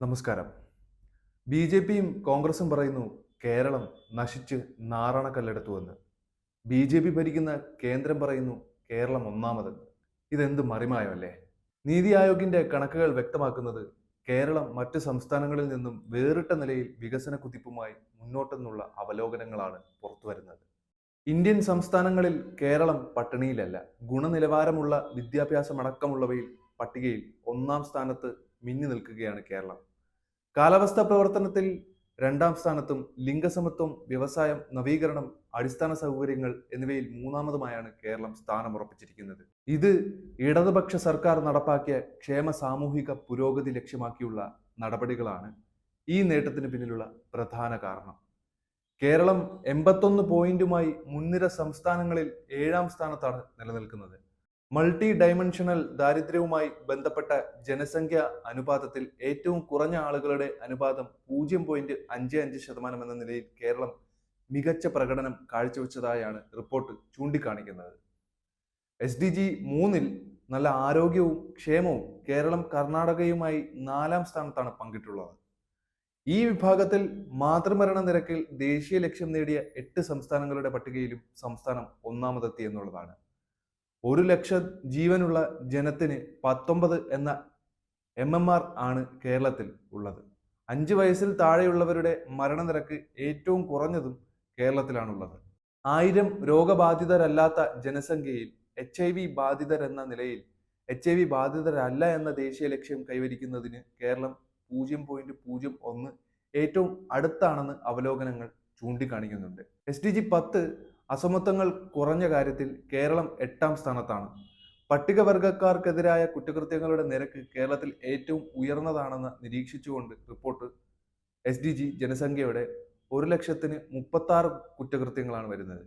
നമസ്കാരം. B J പിയും കോൺഗ്രസും പറയുന്നു കേരളം നശിച്ച് നാറാണക്കല്ലെടുത്തുവെന്ന് ബി ജെ പി ഭരിക്കുന്ന കേന്ദ്രം പറയുന്നു കേരളം ഒന്നാമതെന്ന് ഇതെന്ത് മറിമായമല്ലേ? നീതി ആയോഗിന്റെ കണക്കുകൾ വ്യക്തമാക്കുന്നത് കേരളം മറ്റ് സംസ്ഥാനങ്ങളിൽ നിന്നും വേറിട്ട നിലയിൽ വികസന കുതിപ്പുമായി മുന്നോട്ടെന്നുള്ള അവലോകനങ്ങളാണ് പുറത്തുവരുന്നത് ഇന്ത്യൻ സംസ്ഥാനങ്ങളിൽ കേരളം പട്ടിണിയിലല്ല. ഗുണനിലവാരമുള്ള വിദ്യാഭ്യാസമടക്കമുള്ളവയിൽ പട്ടികയിൽ ഒന്നാം സ്ഥാനത്ത് മിന്നി നിൽക്കുകയാണ് കേരളം. കാലാവസ്ഥാ പ്രവർത്തനത്തിൽ രണ്ടാം സ്ഥാനത്തും ലിംഗസമത്വം വ്യവസായം നവീകരണം അടിസ്ഥാന സൗകര്യങ്ങൾ എന്നിവയിൽ മൂന്നാമതുമായാണ് കേരളം സ്ഥാനം ഉറപ്പിച്ചിരിക്കുന്നത് ഇത് ഇടതുപക്ഷ സർക്കാർ നടപ്പാക്കിയ ക്ഷേമ സാമൂഹിക പുരോഗതി ലക്ഷ്യമാക്കിയുള്ള നടപടികളാണ് ഈ നേട്ടത്തിന് പിന്നിലുള്ള പ്രധാന കാരണം. കേരളം എൺപത്തൊന്ന് പോയിന്റുമായി മുൻനിര സംസ്ഥാനങ്ങളിൽ ഏഴാം സ്ഥാനത്താണ് നിലനിൽക്കുന്നത്. മൾട്ടി ഡൈമെൻഷണൽ ദാരിദ്ര്യവുമായി ബന്ധപ്പെട്ട ജനസംഖ്യ അനുപാതത്തിൽ ഏറ്റവും കുറഞ്ഞ ആളുകളുടെ അനുപാതം പൂജ്യം പോയിന്റ് അഞ്ച് അഞ്ച് ശതമാനം എന്ന നിലയിൽ കേരളം മികച്ച പ്രകടനം കാഴ്ചവെച്ചതായാണ് റിപ്പോർട്ട് ചൂണ്ടിക്കാണിക്കുന്നത്. എസ് ഡി ജി മൂന്നിൽ നല്ല ആരോഗ്യവും ക്ഷേമവും കേരളം കർണാടകയുമായി നാലാം സ്ഥാനത്താണ് പങ്കിട്ടുള്ളത്. ഈ വിഭാഗത്തിൽ മാതൃമരണ നിരക്കിൽ ദേശീയ ലക്ഷ്യം നേടിയ എട്ട് സംസ്ഥാനങ്ങളുടെ പട്ടികയിലും സംസ്ഥാനം ഒന്നാമതെത്തി എന്നുള്ളതാണ്. ഒരു ലക്ഷം ജീവനുള്ള ജനത്തിന് പത്തൊമ്പത് എന്ന എം എം ആർ ആണ് കേരളത്തിൽ ഉള്ളത്. അഞ്ച് വയസ്സിൽ താഴെയുള്ളവരുടെ മരണനിരക്ക് ഏറ്റവും കുറഞ്ഞതും കേരളത്തിലാണുള്ളത്. ആയിരം രോഗബാധിതരല്ലാത്ത ജനസംഖ്യയിൽ എച്ച് ഐ വി ബാധിതരെന്ന നിലയിൽ എച്ച് ഐ വി ബാധിതരല്ല എന്ന ദേശീയ ലക്ഷ്യം കൈവരിക്കുന്നതിന് കേരളം പൂജ്യം പോയിന്റ് പൂജ്യം ഒന്ന് ഏറ്റവും അടുത്താണെന്ന് അവലോകനങ്ങൾ ചൂണ്ടിക്കാണിക്കുന്നുണ്ട്. എസ് ഡി ജി പത്ത് അസമത്വങ്ങൾ കുറഞ്ഞ കാര്യത്തിൽ കേരളം എട്ടാം സ്ഥാനത്താണ്. പട്ടികവർഗക്കാർക്കെതിരായ കുറ്റകൃത്യങ്ങളുടെ നിരക്ക് കേരളത്തിൽ ഏറ്റവും ഉയർന്നതാണെന്ന് നിരീക്ഷിച്ചുകൊണ്ട് റിപ്പോർട്ട് എസ് ഡി ജി ജനസംഖ്യയുടെ ഒരു ലക്ഷത്തിന് മുപ്പത്തി ആറ് കുറ്റകൃത്യങ്ങളാണ് വരുന്നത്.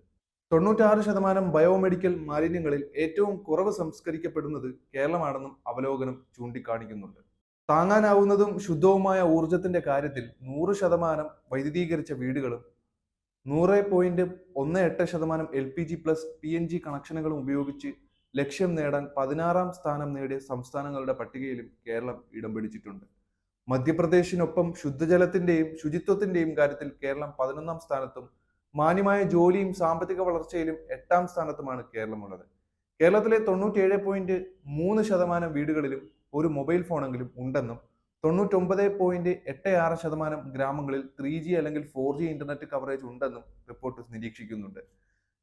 തൊണ്ണൂറ്റാറ് ശതമാനം ബയോമെഡിക്കൽ മാലിന്യങ്ങളിൽ ഏറ്റവും കുറവ് സംസ്കരിക്കപ്പെടുന്നത് കേരളമാണെന്നും അവലോകനം ചൂണ്ടിക്കാണിക്കുന്നുണ്ട്. താങ്ങാനാവുന്നതും ശുദ്ധവുമായ ഊർജത്തിന്റെ കാര്യത്തിൽ നൂറ് ശതമാനം വൈദ്യുതീകരിച്ച വീടുകളും നൂറ് പോയിന്റ് ഒന്ന് എട്ട് ശതമാനം L P G plus P N G കണക്ഷനുകളും ഉപയോഗിച്ച് ലക്ഷ്യം നേടാൻ പതിനാറാം സ്ഥാനം നേടിയ സംസ്ഥാനങ്ങളുടെ പട്ടികയിലും കേരളം ഇടം പിടിച്ചിട്ടുണ്ട്. മധ്യപ്രദേശിനൊപ്പം ശുദ്ധജലത്തിന്റെയും ശുചിത്വത്തിന്റെയും കാര്യത്തിൽ കേരളം പതിനൊന്നാം സ്ഥാനത്തും മാന്യമായ ജോലിയും സാമ്പത്തിക വളർച്ചയിലും എട്ടാം സ്ഥാനത്തുമാണ് കേരളമുള്ളത്. കേരളത്തിലെ തൊണ്ണൂറ്റേഴ് പോയിന്റ് മൂന്ന് ശതമാനം വീടുകളിലും ഒരു മൊബൈൽ ഫോണെങ്കിലും ഉണ്ടെന്നും തൊണ്ണൂറ്റൊമ്പത് പോയിന്റ് എട്ട് ആറ് ശതമാനം ഗ്രാമങ്ങളിൽ ത്രീ ജി അല്ലെങ്കിൽ ഫോർ ജി ഇന്റർനെറ്റ് കവറേജ് ഉണ്ടെന്നും റിപ്പോർട്ട് നിരീക്ഷിക്കുന്നുണ്ട്.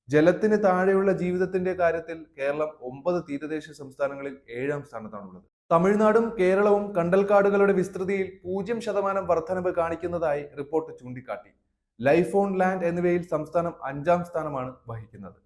ജലത്തിന് താഴെയുള്ള ജീവിതത്തിന്റെ കാര്യത്തിൽ കേരളം ഒമ്പത് തീരദേശ സംസ്ഥാനങ്ങളിൽ ഏഴാം സ്ഥാനത്താണുള്ളത്. തമിഴ്നാടും കേരളവും കണ്ടൽക്കാടുകളുടെ വിസ്തൃതിയിൽ പൂജ്യം ശതമാനം വർധനവ് കാണിക്കുന്നതായി റിപ്പോർട്ട് ചൂണ്ടിക്കാട്ടി. ലൈഫ് ഓൺ ലാൻഡ് എന്നിവയിൽ സംസ്ഥാനം അഞ്ചാം സ്ഥാനമാണ് വഹിക്കുന്നത്.